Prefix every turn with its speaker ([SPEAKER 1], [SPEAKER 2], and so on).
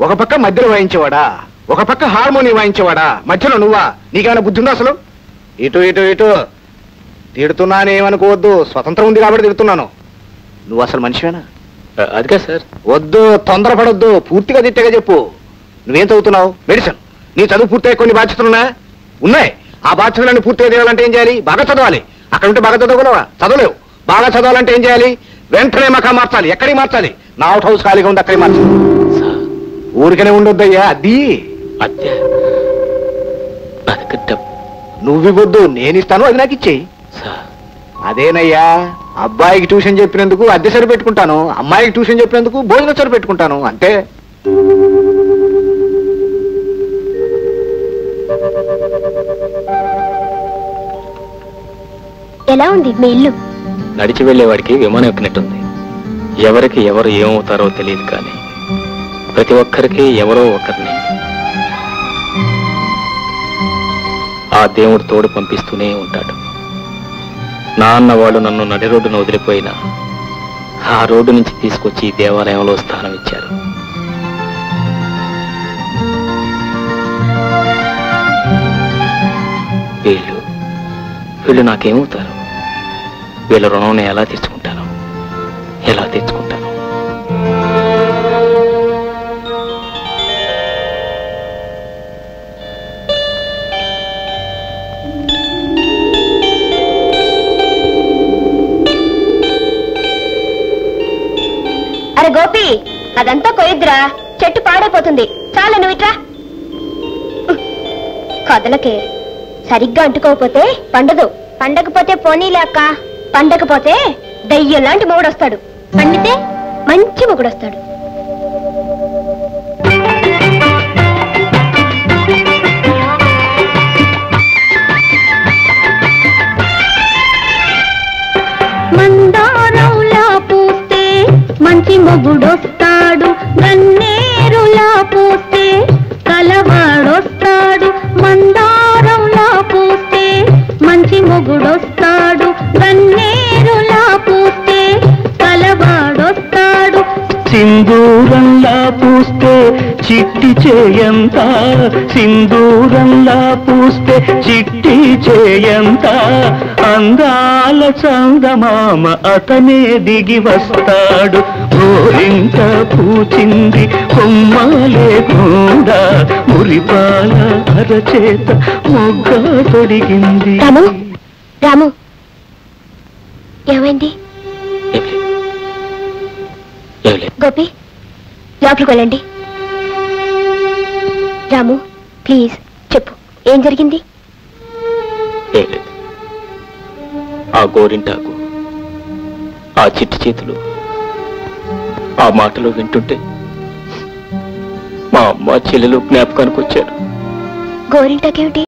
[SPEAKER 1] ఒక పక్క మధ్యలో వాయించేవాడా? ఒక పక్క హార్మోని వాయించేవాడా? మధ్యలో నువ్వా? నీకేమైనా బుద్ధి ఉందా అసలు? ఇటు ఇటు ఇటు. తిడుతున్నానేమనుకోవద్దు. స్వతంత్రం ఉంది కాబట్టి తిడుతున్నాను. నువ్వు అసలు మనిషివేనా?
[SPEAKER 2] అదిగా సార్.
[SPEAKER 1] వద్దు తొందరపడొద్దు. పూర్తిగా తిట్టగా చెప్పు. నువ్వేం చదువుతున్నావు? మెడిసిన్. నీ చదువు పూర్తయ్యే కొన్ని బాధ్యతలు ఉన్నాయా? ఉన్నాయి. ఆ బాధ్యతలన్నీ పూర్తిగా చేయాలంటే ఏం చేయాలి? బాగా చదవాలి. అక్కడ ఉంటే బాగా చదవగలవా? చదవలేవు. బాగా చదవాలంటే ఏం చేయాలి? వెంటనే మకా మార్చాలి. ఎక్కడికి మార్చాలి? నా అవుట్ హౌస్ ఖాళీగా ఉంది అక్కడికి మార్చాలి. ఊరికనే ఉండొద్దయ్యా అది.
[SPEAKER 2] అద్దె డబ్బు
[SPEAKER 1] నువ్వివ్వద్దు నేను ఇస్తాను అది నాకు ఇచ్చేయి
[SPEAKER 2] సార్.
[SPEAKER 1] అదేనయ్యా అబ్బాయికి ట్యూషన్ చెప్పినందుకు అద్దె సరి పెట్టుకుంటాను అమ్మాయికి ట్యూషన్ చెప్పినందుకు భోజనం సరి పెట్టుకుంటాను అంతే.
[SPEAKER 3] ఎలా ఉంది మీ ఇల్లు?
[SPEAKER 2] నడిచి వెళ్ళేవాడికి విమానం ఎక్కినట్టుంది. ఎవరికి ఎవరు ఏమవుతారో తెలియదు కానీ ప్రతి ఒక్కరికి ఎవరో ఒకరిని ఆ దేవుడు తోడు పంపిస్తూనే ఉంటాడు. నాన్న వాళ్ళు నన్ను నడి రోడ్డున వదిలిపోయినా ఆ రోడ్డు నుంచి తీసుకొచ్చి ఈ దేవాలయంలో స్థానం ఇచ్చారు. వీళ్ళు వీళ్ళు నాకేమవుతారు? వీళ్ళ రుణం ఎలా తెచ్చుకుంటాను ఎలా తెచ్చుకుంటాను
[SPEAKER 3] అరే గోపి అదంతా కొయ్యద్దురా. చెట్టు పాడైపోతుంది. చాలు నువ్వు ఇట్రా. కదలకే సరిగ్గా అంటుకోకపోతే పండదు. పండకపోతే పోనీలేక్క పండకపోతే దయ్యం లాంటి మొగుడొస్తాడు. పండితే మంచి మొగుడొస్తాడు.
[SPEAKER 4] సింధూరంలా పూస్తే చిట్టి చేయంత. సింధూరంలా పూస్తే చిట్టి చేయంత. అందాల చందమామ అతనే దిగి వస్తాడు. గోరింత పూచింది కొమ్మలే కూడా మురిపాల అరచేత మొగ్గ తొడిగింది.
[SPEAKER 3] రాము. ఏమైంది? గోపి లోపలికి వెళ్ళండి. రాము ప్లీజ్ చెప్పు ఏం జరిగింది?
[SPEAKER 2] ఆ గోరింటాకు ఆ చిట్టి చేతులు ఆ మాటలు వింటుంటే మా అమ్మ చెల్లెలు జ్ఞాపకానికి వచ్చారు.
[SPEAKER 3] గోరింటాకేమిటి?